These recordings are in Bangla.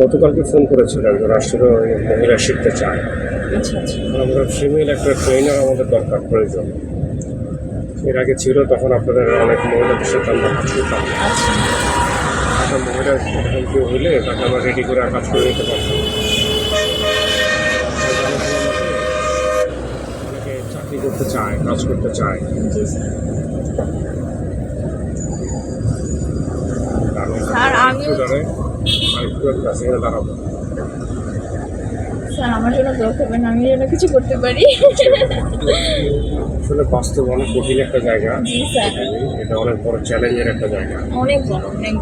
গতকালকে ফোন করেছিলেন যে রাষ্ট্রীয় মহিলা শিখতে চায়। আচ্ছা আচ্ছা। আমরা ফিমেল একটা ট্রেনার আমাদের দরকার প্রয়োজন। এর আগে ছিল তখন আপনাদের অনেক মহিলাদের সাথে আমরা কাজ করতাম আচ্ছা। একটা মহিলা কেউ হইলে তাকে আমরা রেডি করে কাজ করে নিতে পারতাম অনেকে চাকরি করতে চায় কাজ করতে চায়। স্যার। আমার জন্য দোয়া করবেন আমি যেন কিছু করতে পারি। আসলে বাস্তব অনেক কঠিন একটা জায়গা। এটা অনেক বড় চ্যালেঞ্জের একটা জায়গা। অনেক বড় অনেক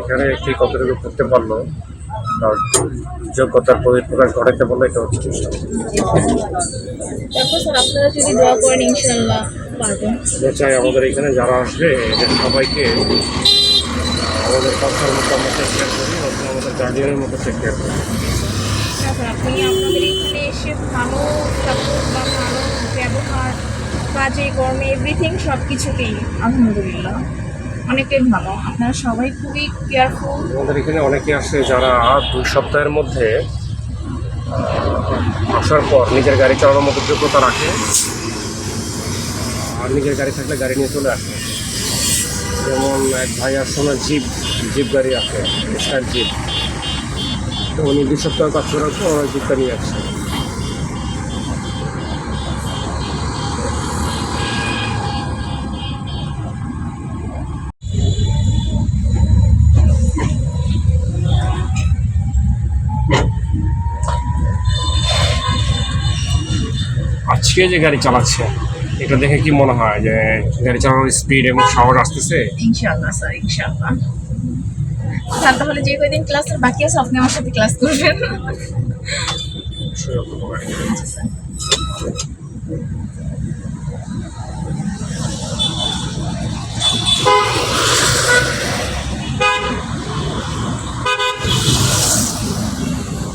এখানে কতটুকু করতে পারল। যোগ্যতার বহিঃপ্রকাশ ঘটাতে বলে এটা হচ্ছে চেষ্টা তারপর স্যার আপনারা যদি দোয়া করেন ইনশাল্লাহ চাই আমাদের এখানে যারা আসবে এদের সবাইকে আমাদের কথার মতো আমরা টেক কেয়ার করি অথবা আমাদের গার্ডিয়ানের মতো টেক কেয়ার করি। হ্যাঁ আপনি আপনাদের এখানে এসে ভালো সাপোর্ট বা ভালো ব্যবহার কাজে কর্মে এভরিথিং সব কিছুতেই আলহামদুলিল্লাহ অনেকটাই ভালো। আপনারা সবাই খুবই কেয়ারফুল আমাদের এখানে অনেকে আসে যারা দুই সপ্তাহের মধ্যে আসার পর নিজের গাড়ি চালানোর মতো যোগ্যতা রাখে। আর নিজের গাড়ি থাকলে গাড়ি নিয়ে চলে আসে। যেমন এক ভাই আসছে না জিপ জিপ গাড়ি আছে, স্টার জিপ। তো উনি দুই সপ্তাহ কাজ করার পর জিপটা নিয়ে আসছে আজকে যে গাড়ি চালাচ্ছে এটা দেখে কি মনে হয় যে গাড়ি চালানোর স্পিড এবং সাহস আসতেছে? ইনশাআল্লাহ স্যার ইনশাআল্লাহ। স্যার তাহলে যে কয়দিন ক্লাসের বাকি আছে আপনি আমার সাথে ক্লাস করবেন। আচ্ছা স্যার।